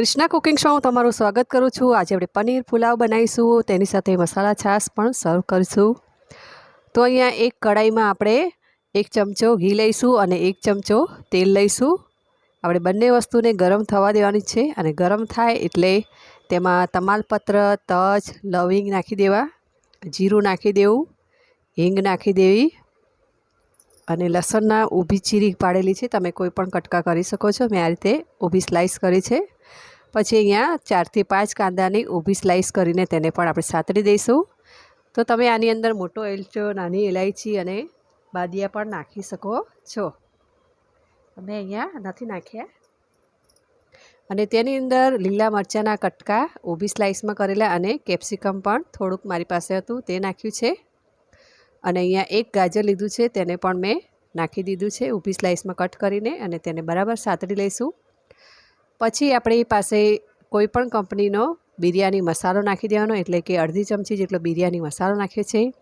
Krishna cooking show તમારું સ્વાગત કરું છું. આજે આપણે પનીર પુલાવ બનાવીશું. તેની સાથે મસાલા છાશ પણ સર્વ કરીશું. તો અહીંયા એક કડાઈમાં આપણે એક ચમચો ઘી લઈશું અને એક ચમચો તેલ લઈશું. આપણે બંને વસ્તુને ગરમ થવા દેવાની છે અને ગરમ થાય એટલે તેમાં તમાલપત્ર, તજ, લવિંગ નાખી દેવા, જીરું નાખી દેવું, હિંગ નાખી દેવી અને લસણના ઊભી ચીરી પાડેલી છે. તમે કોઈ પણ કટકા કરી શકો છો. મેં આ રીતે ઊભી સ્લાઇસ કરી છે. પછી અહીંયા ચારથી પાંચ કાંદાની ઊભી સ્લાઇસ કરીને તેને પણ આપણે સાતરી દઈશું. તો તમે આની અંદર મોટો એલચો, નાની ઇલાયચી અને બાદિયા પણ નાખી શકો છો. અમે અહીંયા નથી નાખ્યા. અને તેની અંદર લીલા મરચાંના કટકા ઊભી સ્લાઇસમાં કરેલા અને કેપ્સિકમ પણ થોડુંક મારી પાસે હતું, તે નાખ્યું છે. અને અહીંયા એક ગાજર લીધું છે, તેને પણ મેં નાખી દીધું છે, ઊભી સ્લાઇસમાં કટ કરીને અને તેને બરાબર સાતરી લઈશું. પછી આપણી પાસે કોઈપણ કંપનીનો બિરયાની મસાલો નાખી દેવાનો, એટલે કે અડધી ચમચી જેટલો બિરયાની મસાલો નાખ્યો છે.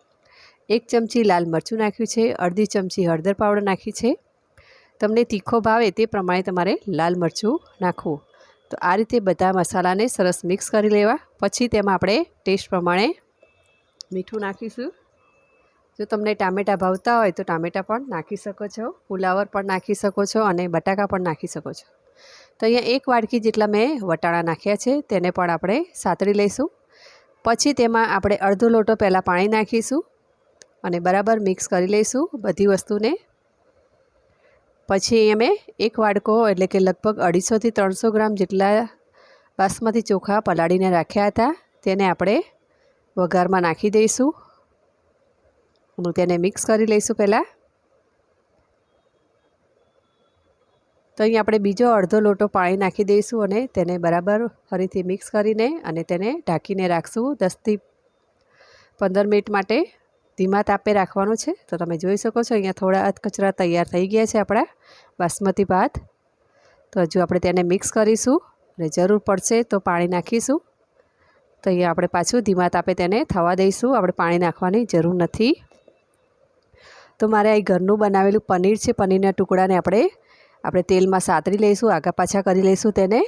એક ચમચી લાલ મરચું નાખ્યું છે, અડધી ચમચી હળદર પાવડર નાખી છે. તમને તીખો ભાવે તે પ્રમાણે તમારે લાલ મરચું નાખવું. તો આ રીતે બધા મસાલાને સરસ મિક્સ કરી લેવા. પછી તેમાં આપણે ટેસ્ટ પ્રમાણે મીઠું નાખીશું. જો તમને ટામેટાં ભાવતા હોય તો ટામેટાં પણ નાખી શકો છો ફુલાવર પણ નાખી શકો છો અને બટાકા પણ નાખી શકો છો. તો અહીંયા એક વાડકી જેટલા મેં વટાણા નાખ્યા છે, તેને પણ આપણે સાતરી લઈશું. પછી તેમાં આપણે અડધો લોટો પહેલાં પાણી નાખીશું અને બરાબર મિક્સ કરી લઈશું બધી વસ્તુને. પછી અહીંયા મેં એક વાડકો એટલે કે લગભગ અઢીસોથી ત્રણસો ગ્રામ જેટલા બાસમતી ચોખા પલાળીને રાખ્યા હતા, તેને આપણે વઘારમાં નાખી દઈશું. અને તેને મિક્સ કરી લઈશું પહેલાં. તો અહીં આપણે બીજો અડધો લોટો પાણી નાખી દઈશું અને તેને બરાબર ફરીથી મિક્સ કરીને અને તેને ઢાંકીને રાખશું દસથી પંદર મિનિટ માટે ધીમા તાપે રાખવાનું છે. તો તમે જોઈ શકો છો અહીંયા થોડા અધકચરા તૈયાર થઈ ગયા છે આપણા બાસમતી ભાત. તો હજુ આપણે તેને મિક્સ કરીશું અને જરૂર પડશે તો પાણી નાખીશું. તો અહીંયા આપણે પાછું ધીમા તાપે તેને થવા દઈશું. આપણે પાણી નાખવાની જરૂર નથી. તો મારે અહીં ઘરનું બનાવેલું પનીર છે. પનીરના ટુકડાને આપણે આપણે તેલમાં સાતરી લઈશું, આગા પાછા કરી લઈશું તેને.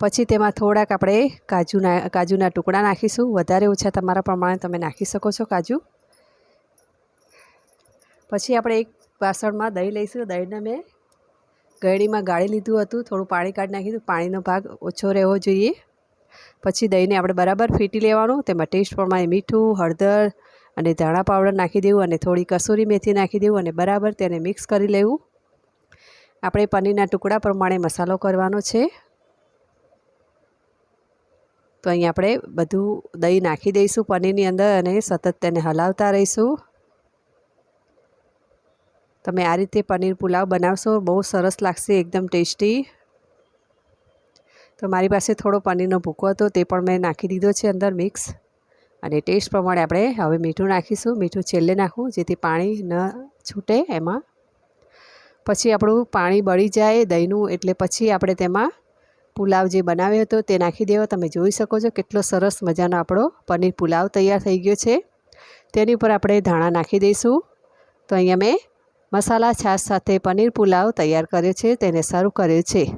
પછી તેમાં થોડાક આપણે કાજુના કાજુના ટુકડા નાખીશું. વધારે ઓછા તમારા પ્રમાણે તમે નાખી શકો છો કાજુ. પછી આપણે એક વાસણમાં દહીં લઈશું. દહીંને મેં ગળણીમાં ગાળી લીધું હતું. થોડું પાણી કાઢી નાખીશું. પાણીનો ભાગ ઓછો રહેવો જોઈએ. પછી દહીંને આપણે બરાબર ફીટી લેવાનું. તેમાં ટેસ્ટ પ્રમાણે મીઠું, હળદર અને ધાણા પાવડર નાખી દેવું અને થોડી કસૂરી મેથી નાખી દેવું અને બરાબર તેને મિક્સ કરી લેવું. આપણે પનીરના ટુકડા પ્રમાણે મસાલો કરવાનો છે. તો અહીં આપણે બધું દહીં નાખી દઈશું પનીરની અંદર અને સતત તેને હલાવતા રહીશું. તમે આ રીતે પનીર પુલાવ બનાવશો બહુ સરસ લાગશે, એકદમ ટેસ્ટી. તો મારી પાસે થોડો પનીરનો ભૂકો હતો તે પણ મેં નાખી દીધો છે અંદર મિક્સ. અને ટેસ્ટ પ્રમાણે આપણે હવે મીઠું નાખીશું. મીઠું છેલ્લે નાખવું, જેથી પાણી ન છૂટે એમાં. પછી આપણું પાણી બળી જાય દહીંનું, એટલે પછી આપણે તેમાં પુલાવ જે બનાવ્યો હતો તે નાખી દેવો. તમે જોઈ શકો છો કેટલો સરસ મજાનો આપણો પનીર પુલાવ તૈયાર થઈ ગયો છે. તેની ઉપર આપણે ધાણા નાખી દઈશું. તો અહીંયા મેં મસાલા છાશ સાથે પનીર પુલાવ તૈયાર કર્યો છે. તેને સર્વ કર્યો છે.